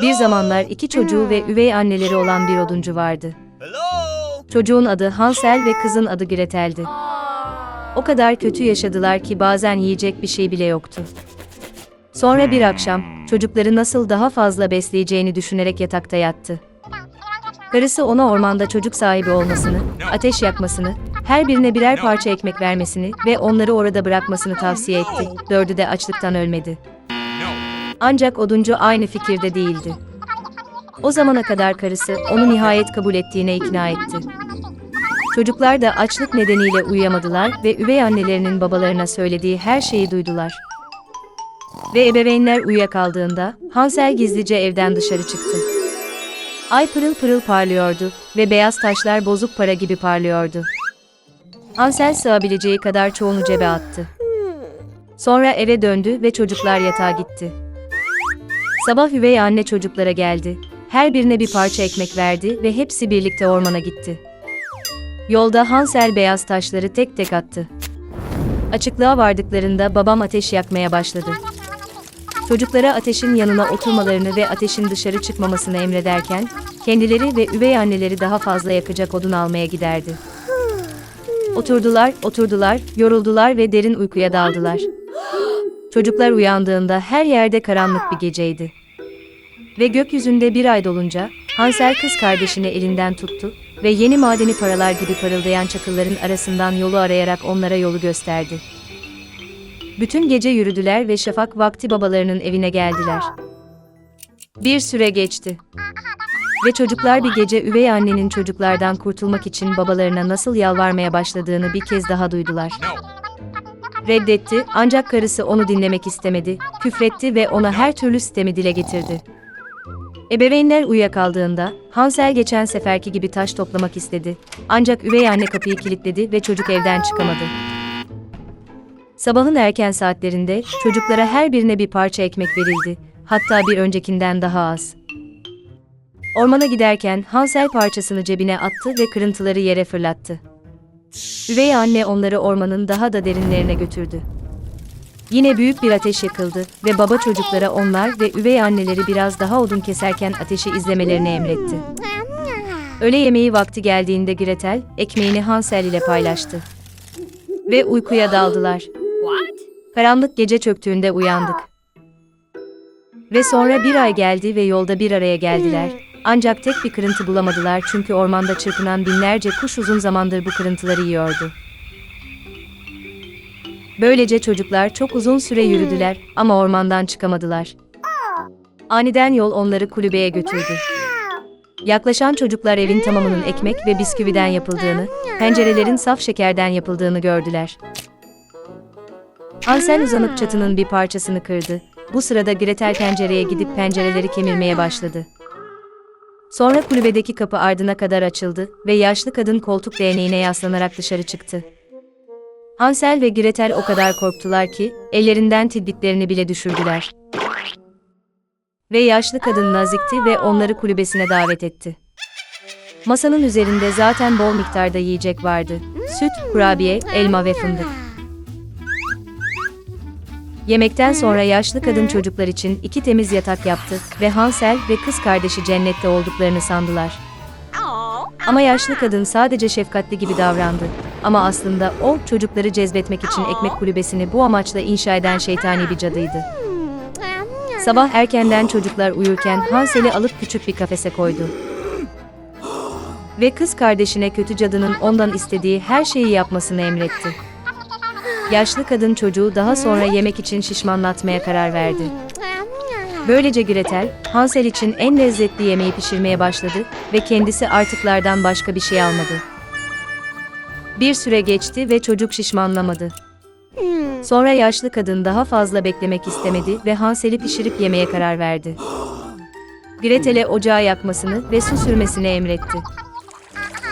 Bir zamanlar iki çocuğu ve üvey anneleri olan bir oduncu vardı. Çocuğun adı Hansel ve kızın adı Gretel'di. O kadar kötü yaşadılar ki bazen yiyecek bir şey bile yoktu. Sonra bir akşam, çocukları nasıl daha fazla besleyeceğini düşünerek yatakta yattı. Karısı ona ormanda çocuk sahibi olmasını, ateş yakmasını, her birine birer parça ekmek vermesini ve onları orada bırakmasını tavsiye etti. Dördü de açlıktan ölmedi. Ancak oduncu aynı fikirde değildi. O zamana kadar karısı onu nihayet kabul ettiğine ikna etti. Çocuklar da açlık nedeniyle uyuyamadılar ve üvey annelerinin babalarına söylediği her şeyi duydular. Ve ebeveynler uyuyakaldığında Hansel gizlice evden dışarı çıktı. Ay pırıl pırıl parlıyordu ve beyaz taşlar bozuk para gibi parlıyordu. Hansel sığabileceği kadar çoğunu cebe attı. Sonra eve döndü ve çocuklar yatağa gitti. Sabah üvey anne çocuklara geldi. Her birine bir parça ekmek verdi ve hepsi birlikte ormana gitti. Yolda Hansel beyaz taşları tek tek attı. Açıklığa vardıklarında babam ateş yakmaya başladı. Çocuklara ateşin yanına oturmalarını ve ateşin dışarı çıkmamasını emrederken, kendileri ve üvey anneleri daha fazla yakacak odun almaya giderdi. Oturdular, oturdular, yoruldular ve derin uykuya daldılar. Çocuklar uyandığında her yerde karanlık bir geceydi. Ve gökyüzünde bir ay dolunca, Hansel kız kardeşini elinden tuttu ve yeni madeni paralar gibi parıldayan çakılların arasından yolu arayarak onlara yolu gösterdi. Bütün gece yürüdüler ve şafak vakti babalarının evine geldiler. Bir süre geçti. Ve çocuklar bir gece üvey annenin çocuklardan kurtulmak için babalarına nasıl yalvarmaya başladığını bir kez daha duydular. Reddetti ancak karısı onu dinlemek istemedi, küfretti ve ona her türlü sistemi dile getirdi. Ebeveynler uyuyakaldığında Hansel geçen seferki gibi taş toplamak istedi. Ancak üvey anne kapıyı kilitledi ve çocuk evden çıkamadı. Sabahın erken saatlerinde çocuklara her birine bir parça ekmek verildi. Hatta bir öncekinden daha az. Ormana giderken Hansel parçasını cebine attı ve kırıntıları yere fırlattı. Üvey anne onları ormanın daha da derinlerine götürdü. Yine büyük bir ateş yakıldı ve baba çocuklara onlar ve üvey anneleri biraz daha odun keserken ateşi izlemelerini emretti. Öğle yemeği vakti geldiğinde Gretel, ekmeğini Hansel ile paylaştı. Ve uykuya daldılar. Karanlık gece çöktüğünde uyandık. Ve sonra bir ay geldi ve yolda bir araya geldiler. Ancak tek bir kırıntı bulamadılar çünkü ormanda çırpınan binlerce kuş uzun zamandır bu kırıntıları yiyordu. Böylece çocuklar çok uzun süre yürüdüler ama ormandan çıkamadılar. Aniden yol onları kulübeye götürdü. Yaklaşan çocuklar evin tamamının ekmek ve bisküviden yapıldığını, pencerelerin saf şekerden yapıldığını gördüler. Hansel uzanıp çatının bir parçasını kırdı. Bu sırada Gretel pencereye gidip pencereleri kemirmeye başladı. Sonra kulübedeki kapı ardına kadar açıldı ve yaşlı kadın koltuk değneğine yaslanarak dışarı çıktı. Hansel ve Gretel o kadar korktular ki ellerinden tilbitlerini bile düşürdüler. Ve yaşlı kadın nazikti ve onları kulübesine davet etti. Masanın üzerinde zaten bol miktarda yiyecek vardı. Süt, kurabiye, elma ve fındık. Yemekten sonra yaşlı kadın çocuklar için iki temiz yatak yaptı ve Hansel ve kız kardeşi cennette olduklarını sandılar. Ama yaşlı kadın sadece şefkatli gibi davrandı. Ama aslında o çocukları cezbetmek için ekmek kulübesini bu amaçla inşa eden şeytani bir cadıydı. Sabah erkenden çocuklar uyurken Hansel'i alıp küçük bir kafese koydu. Ve kız kardeşine kötü cadının ondan istediği her şeyi yapmasını emretti. Yaşlı kadın çocuğu daha sonra yemek için şişmanlatmaya karar verdi. Böylece Gretel, Hansel için en lezzetli yemeği pişirmeye başladı ve kendisi artıklardan başka bir şey almadı. Bir süre geçti ve çocuk şişmanlamadı. Sonra yaşlı kadın daha fazla beklemek istemedi ve Hansel'i pişirip yemeye karar verdi. Gretel'e ocağı yakmasını ve su sürmesini emretti.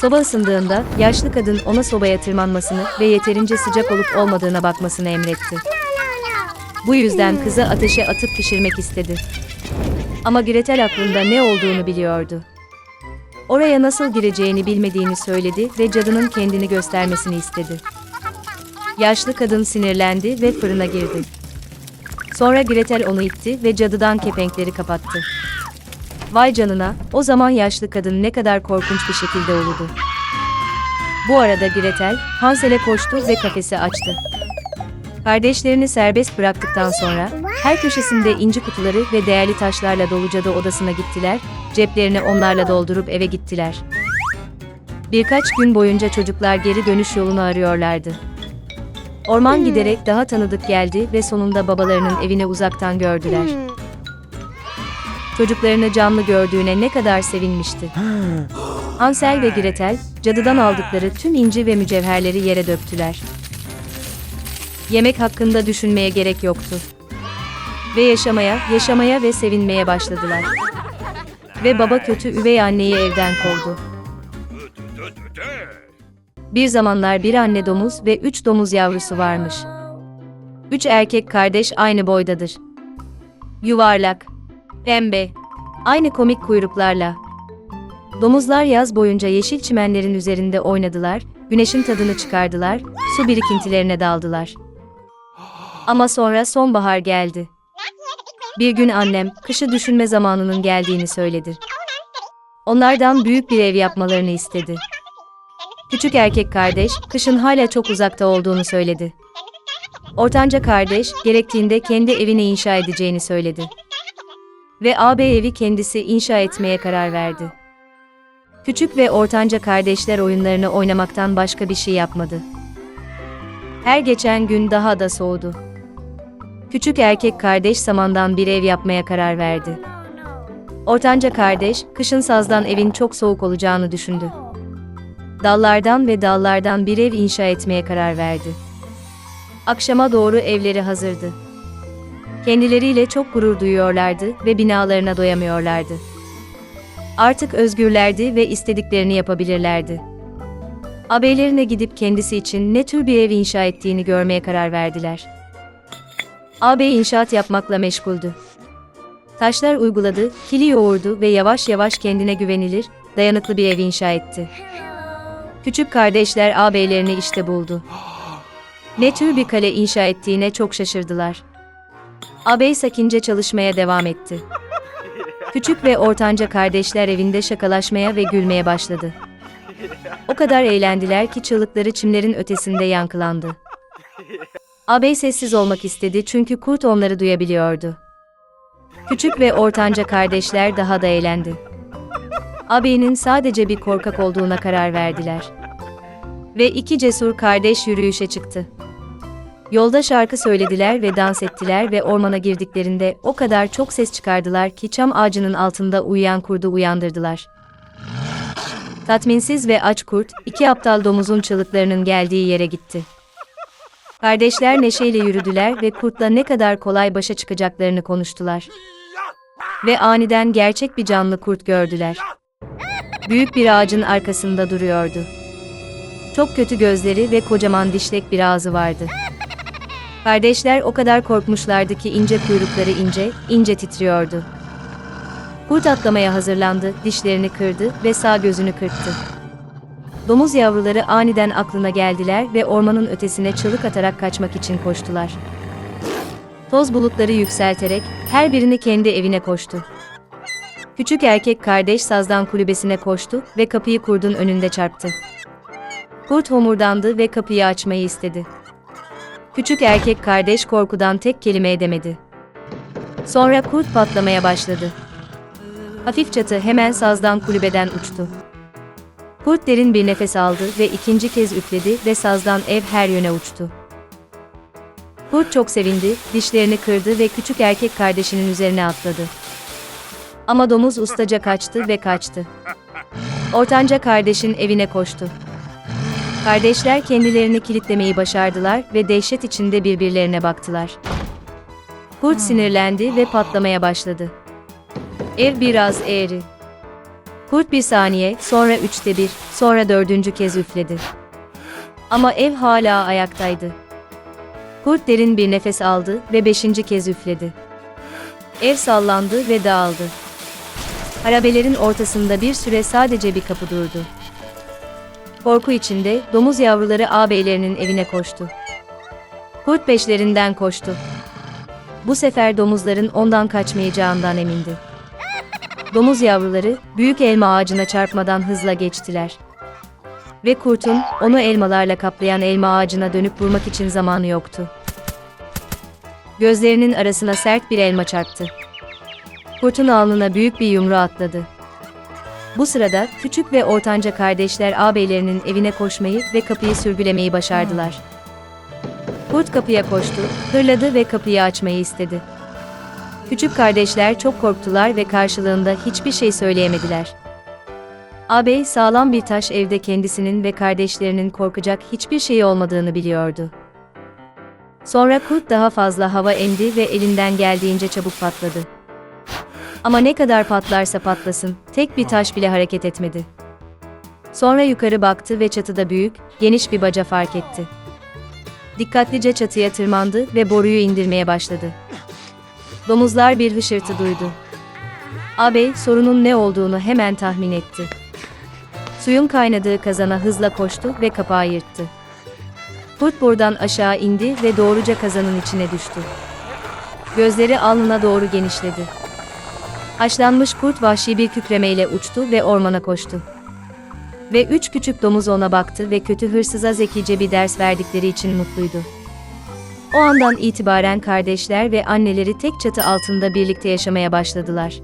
Soba ısındığında yaşlı kadın ona sobaya tırmanmasını ve yeterince sıcak olup olmadığına bakmasını emretti. Bu yüzden kızı ateşe atıp pişirmek istedi. Ama Gretel aklında ne olduğunu biliyordu. Oraya nasıl gireceğini bilmediğini söyledi ve cadının kendini göstermesini istedi. Yaşlı kadın sinirlendi ve fırına girdi. Sonra Gretel onu itti ve cadıdan kepenkleri kapattı. Vay canına, o zaman yaşlı kadın ne kadar korkunç bir şekilde uludu. Bu arada Gretel, Hansel'e koştu ve kafesi açtı. Kardeşlerini serbest bıraktıktan sonra, her köşesinde inci kutuları ve değerli taşlarla dolu cadı odasına gittiler, ceplerini onlarla doldurup eve gittiler. Birkaç gün boyunca çocuklar geri dönüş yolunu arıyorlardı. Orman giderek daha tanıdık geldi ve sonunda babalarının evini uzaktan gördüler. Çocuklarını canlı gördüğüne ne kadar sevinmişti. Hansel ve Gretel, cadıdan aldıkları tüm inci ve mücevherleri yere döktüler. Yemek hakkında düşünmeye gerek yoktu. Ve yaşamaya, yaşamaya ve sevinmeye başladılar. Ve baba kötü üvey anneyi evden kovdu. Bir zamanlar bir anne domuz ve üç domuz yavrusu varmış. Üç erkek kardeş aynı boydadır. Yuvarlak, pembe, aynı komik kuyruklarla. Domuzlar yaz boyunca yeşil çimenlerin üzerinde oynadılar, güneşin tadını çıkardılar, su birikintilerine daldılar. Ama sonra sonbahar geldi. Bir gün annem, kışı düşünme zamanının geldiğini söyledi. Onlardan büyük bir ev yapmalarını istedi. Küçük erkek kardeş, kışın hala çok uzakta olduğunu söyledi. Ortanca kardeş, gerektiğinde kendi evini inşa edeceğini söyledi. Ve ağabey evi kendisi inşa etmeye karar verdi. Küçük ve ortanca kardeşler oyunlarını oynamaktan başka bir şey yapmadı. Her geçen gün daha da soğudu. Küçük erkek kardeş samandan bir ev yapmaya karar verdi. Ortanca kardeş, kışın sazdan evin çok soğuk olacağını düşündü. Dallardan ve dallardan bir ev inşa etmeye karar verdi. Akşama doğru evleri hazırdı. Kendileriyle çok gurur duyuyorlardı ve binalarına doyamıyorlardı. Artık özgürlerdi ve istediklerini yapabilirlerdi. Ağabeylerine gidip kendisi için ne tür bir ev inşa ettiğini görmeye karar verdiler. Ağabey inşaat yapmakla meşguldü. Taşlar uyguladı, kili yoğurdu ve yavaş yavaş kendine güvenilir, dayanıklı bir ev inşa etti. Küçük kardeşler ağabeylerini işte buldu. Ne tür bir kale inşa ettiğine çok şaşırdılar. Ağabey sakince çalışmaya devam etti. Küçük ve ortanca kardeşler evinde şakalaşmaya ve gülmeye başladı. O kadar eğlendiler ki çığlıkları çimlerin ötesinde yankılandı. Ağabey sessiz olmak istedi çünkü kurt onları duyabiliyordu. Küçük ve ortanca kardeşler daha da eğlendi. Ağabeyinin sadece bir korkak olduğuna karar verdiler. Ve iki cesur kardeş yürüyüşe çıktı. Yolda şarkı söylediler ve dans ettiler ve ormana girdiklerinde o kadar çok ses çıkardılar ki çam ağacının altında uyuyan kurdu uyandırdılar. Tatminsiz ve aç kurt, iki aptal domuzun çığlıklarının geldiği yere gitti. Kardeşler neşeyle yürüdüler ve kurtla ne kadar kolay başa çıkacaklarını konuştular. Ve aniden gerçek bir canlı kurt gördüler. Büyük bir ağacın arkasında duruyordu. Çok kötü gözleri ve kocaman dişlek bir ağzı vardı. Kardeşler o kadar korkmuşlardı ki ince kuyrukları ince, ince titriyordu. Kurt atlamaya hazırlandı, dişlerini kırdı ve sağ gözünü kırptı. Domuz yavruları aniden aklına geldiler ve ormanın ötesine çığlık atarak kaçmak için koştular. Toz bulutları yükselterek her birini kendi evine koştu. Küçük erkek kardeş sazdan kulübesine koştu ve kapıyı kurdun önünde çarptı. Kurt homurdandı ve kapıyı açmayı istedi. Küçük erkek kardeş korkudan tek kelime edemedi. Sonra kurt patlamaya başladı. Hafif çatı hemen sazdan kulübeden uçtu. Kurt derin bir nefes aldı ve ikinci kez üfledi ve sazdan ev her yöne uçtu. Kurt çok sevindi, dişlerini kırdı ve küçük erkek kardeşinin üzerine atladı. Ama domuz ustaca kaçtı ve kaçtı. Ortanca kardeşin evine koştu. Kardeşler kendilerini kilitlemeyi başardılar ve dehşet içinde birbirlerine baktılar. Kurt sinirlendi ve patlamaya başladı. Ev biraz eğri. Kurt bir saniye, sonra üçte bir, sonra dördüncü kez üfledi. Ama ev hala ayaktaydı. Kurt derin bir nefes aldı ve beşinci kez üfledi. Ev sallandı ve dağıldı. Harabelerin ortasında bir süre sadece bir kapı durdu. Korku içinde domuz yavruları ağabeylerinin evine koştu. Kurt peşlerinden koştu. Bu sefer domuzların ondan kaçmayacağından emindi. Domuz yavruları, büyük elma ağacına çarpmadan hızla geçtiler. Ve kurtun, onu elmalarla kaplayan elma ağacına dönüp vurmak için zamanı yoktu. Gözlerinin arasına sert bir elma çarptı. Kurtun alnına büyük bir yumru atladı. Bu sırada küçük ve ortanca kardeşler ağabeylerinin evine koşmayı ve kapıyı sürgülemeyi başardılar. Kurt kapıya koştu, hırladı ve kapıyı açmayı istedi. Küçük kardeşler çok korktular ve karşılığında hiçbir şey söyleyemediler. Ağabey sağlam bir taş evde kendisinin ve kardeşlerinin korkacak hiçbir şey olmadığını biliyordu. Sonra kurt daha fazla hava emdi ve elinden geldiğince çabuk patladı. Ama ne kadar patlarsa patlasın, tek bir taş bile hareket etmedi. Sonra yukarı baktı ve çatıda büyük, geniş bir baca fark etti. Dikkatlice çatıya tırmandı ve boruyu indirmeye başladı. Domuzlar bir hışırtı duydu. Ağabey sorunun ne olduğunu hemen tahmin etti. Suyun kaynadığı kazana hızla koştu ve kapağı yırttı. Kurt buradan aşağı indi ve doğruca kazanın içine düştü. Gözleri alnına doğru genişledi. Haşlanmış kurt vahşi bir kükremeyle uçtu ve ormana koştu. Ve üç küçük domuz ona baktı ve kötü hırsıza zekice bir ders verdikleri için mutluydu. O andan itibaren kardeşler ve anneleri tek çatı altında birlikte yaşamaya başladılar.